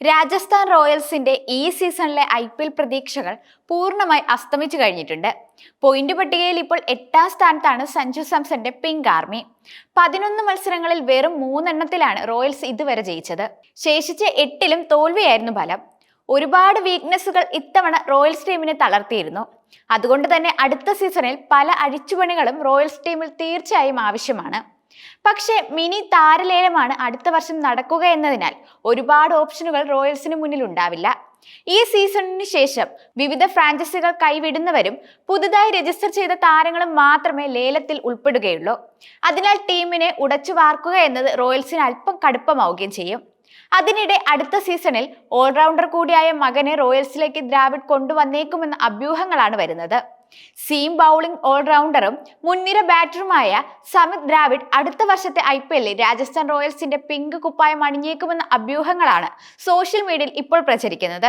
രാജസ്ഥാൻ റോയൽസിന്റെ ഈ സീസണിലെ I P L പ്രതീക്ഷകൾ പൂർണമായി അസ്തമിച്ചു കഴിഞ്ഞിട്ടുണ്ട്. പോയിന്റ് പട്ടികയിൽ ഇപ്പോൾ എട്ടാം സ്ഥാനത്താണ് സഞ്ജു സാംസന്റെ പിങ്ക് ആർമി. പതിനൊന്ന് മത്സരങ്ങളിൽ വെറും മൂന്നെണ്ണത്തിലാണ് റോയൽസ് ഇതുവരെ ജയിച്ചത്. ശേഷിച്ച എട്ടിലും തോൽവിയായിരുന്നു ഫലം. ഒരുപാട് വീക്ക്നെസ്സുകൾ ഇത്തവണ റോയൽസ് ടീമിനെ തളർത്തിയിരുന്നു. അതുകൊണ്ട് തന്നെ അടുത്ത സീസണിൽ പല അഴിച്ചുപണികളും റോയൽസ് ടീമിൽ തീർച്ചയായും ആവശ്യമാണ്. പക്ഷേ മിനി താരലേലമാണ് അടുത്ത വർഷം നടക്കുക എന്നതിനാൽ ഒരുപാട് ഓപ്ഷനുകൾ റോയൽസിന് മുന്നിൽ ഉണ്ടാവില്ല ഈ സീസണിന് ശേഷം വിവിധ ഫ്രാഞ്ചൈസികൾ കൈവിടുന്നവരും പുതുതായി രജിസ്റ്റർ ചെയ്ത താരങ്ങളും മാത്രമേ ലേലത്തിൽ ഉൾപ്പെടുകയുള്ളൂ. അതിനാൽ ടീമിനെ ഉടച്ചു വാർക്കുക എന്നത് റോയൽസിന് അല്പം കടുപ്പമാവുകയും ചെയ്യും. അതിനിടെ അടുത്ത സീസണിൽ ഓൾറൗണ്ടർ കൂടിയായ മകനെ റോയൽസിലേക്ക് ദ്രാവിഡ് കൊണ്ടുവന്നേക്കുമെന്ന അഭ്യൂഹങ്ങളാണ് വരുന്നത്. സീം ബൗളിംഗ് ഓൾറൗണ്ടറും മുൻനിര ബാറ്ററുമായ സമിത് ദ്രാവിഡ് അടുത്ത വർഷത്തെ ഐ പി എല്ലിൽ രാജസ്ഥാൻ റോയൽസിന്റെ പിങ്ക് കുപ്പായം അണിഞ്ഞേക്കുമെന്ന അഭ്യൂഹങ്ങളാണ് സോഷ്യൽ മീഡിയയിൽ ഇപ്പോൾ പ്രചരിക്കുന്നത്.